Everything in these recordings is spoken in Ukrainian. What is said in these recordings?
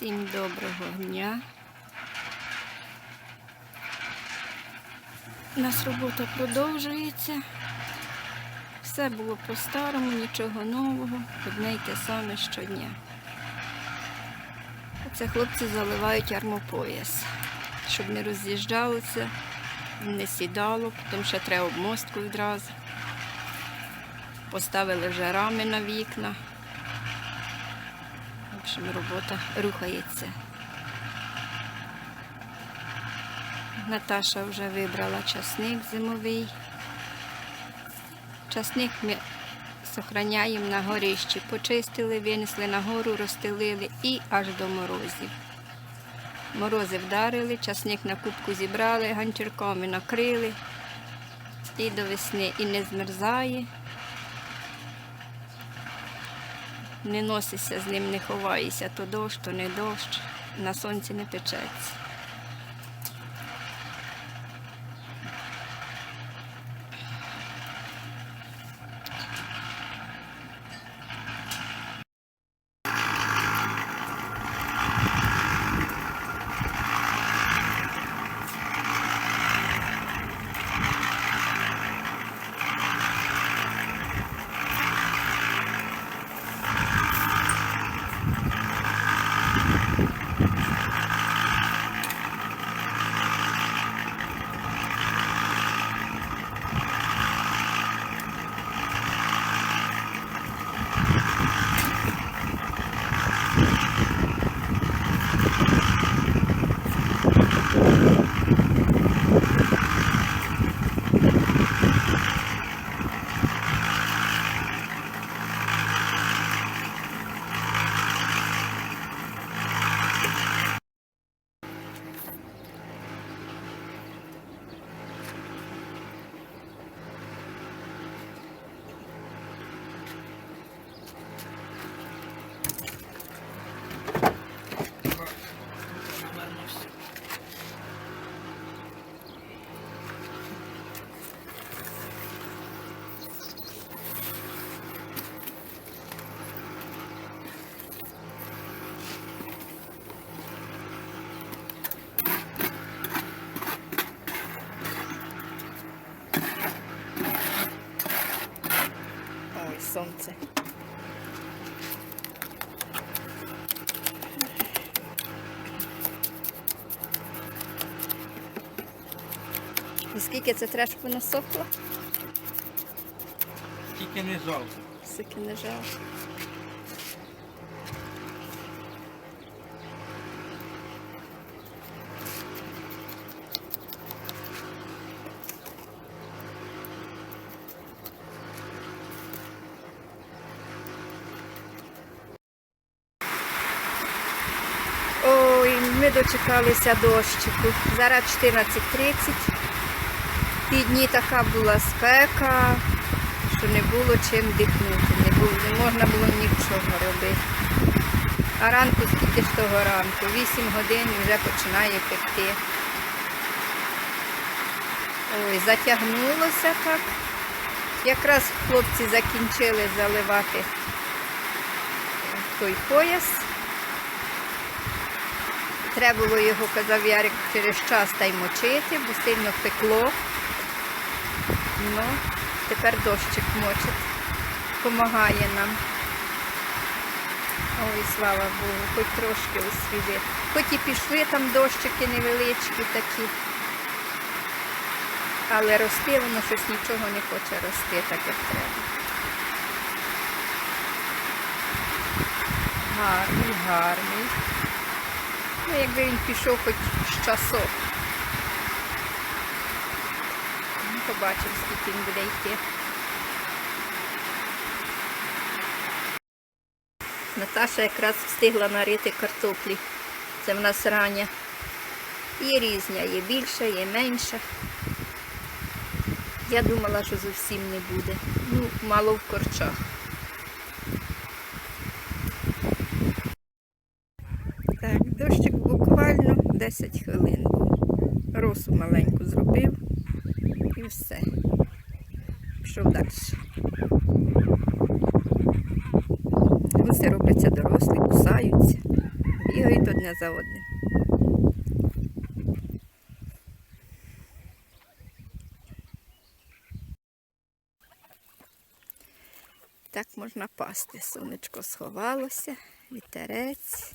Всім доброго дня. У нас робота продовжується. Все було по-старому, нічого нового, одне й те саме щодня. Це хлопці заливають армопояс, щоб не роз'їжджалося, не сідало, тому що треба обмостку відразу. Поставили вже рами на вікна. Общем, робота рухається. Наташа вже вибрала часник зимовий. Часник ми зберігаємо на горищі. Почистили, винесли на гору, розстелили і аж до морозів. Морози вдарили, часник на кубку зібрали, ганчірками накрили і до весни і не змерзає. Не носишся з ним, не ховаєшся, то дощ, то не дощ, на сонці не печеться. Ой, сонце. І скільки це треба, щоб воно сохло? Тільки не жалко. Скільки не жалко. Ой, ми дочекалися дощику. Зараз 14.30. Ті дні така була спека, що не було чим дихнути, не, було, не можна було нічого робити. А ранку скільки ж того ранку? 8 годин вже починає пекти. Ой, затягнулося так. Якраз хлопці закінчили заливати той пояс. Треба було його, казав Ярик, через час та й мочити, бо сильно пекло. Ну, тепер дощик мочить, допомагає нам. Ой, слава Богу, хоч трошки освіжить. Хоч і пішли там дощики невеличкі такі. Але рости воно щось нічого не хоче рости, так як треба. Гарний, гарний. Ну, якби він пішов хоч з часок. Ну, побачимо, скільки він буде йти. Наташа якраз встигла нарити картоплі. Це в нас рання. Є різня, є більша, є менша. Я думала, що зовсім не буде. Ну, мало в корчах. Так, дощик буквально 10 хвилин. Росу маленьку зробив і все. Пішов далі. Гуси робляться дорослі, кусаються. бігають одне за одним. Так можна пасти. Сонечко сховалося, вітерець.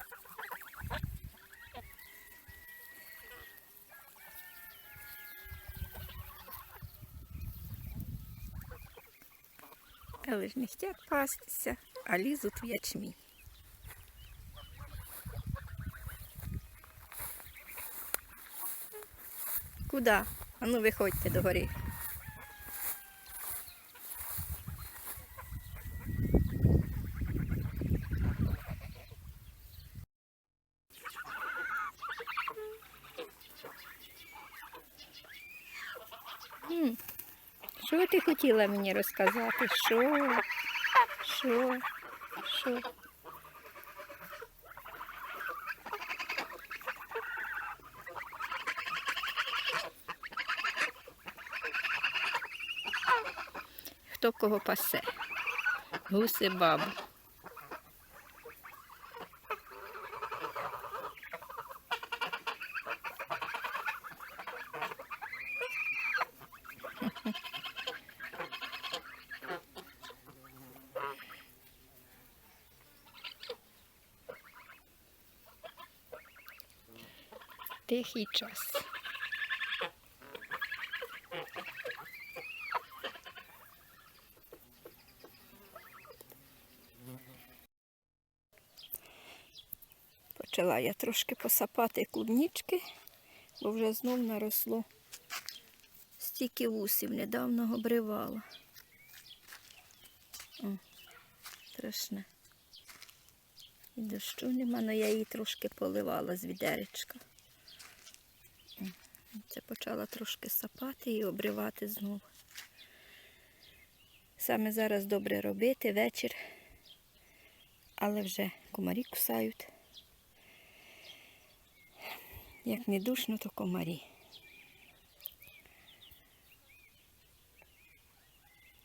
Але ж не хочуть пастися, а лізуть в ячмінь. Куда? А ну виходьте до гори. Що ти хотіла мені розказати? Що? Що? Що? Хто кого пасе? Гуси бабу. Тихий час. Почала я трошки посапати клубнічки, бо вже знов наросло. Стільки вусів недавно обривала. О, страшне. І дощу нема, але я її трошки поливала з відеречка. Це почала трошки сапати і обривати знову. Саме зараз добре робити вечір, але вже комарі кусають. Як не душно, то комарі.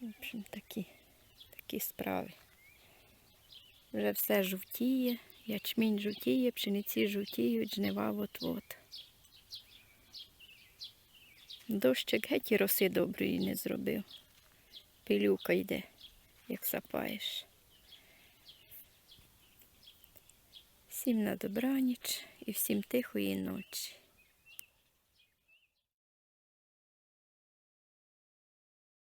В общем, такі, такі справи. Вже все жовтіє, ячмінь жовтіє, пшениці жовтіють, жнива от-от. Дощик геть і роси доброї не зробив. Пилюка йде, як сапаєш. Всім на добраніч і всім тихої ночі.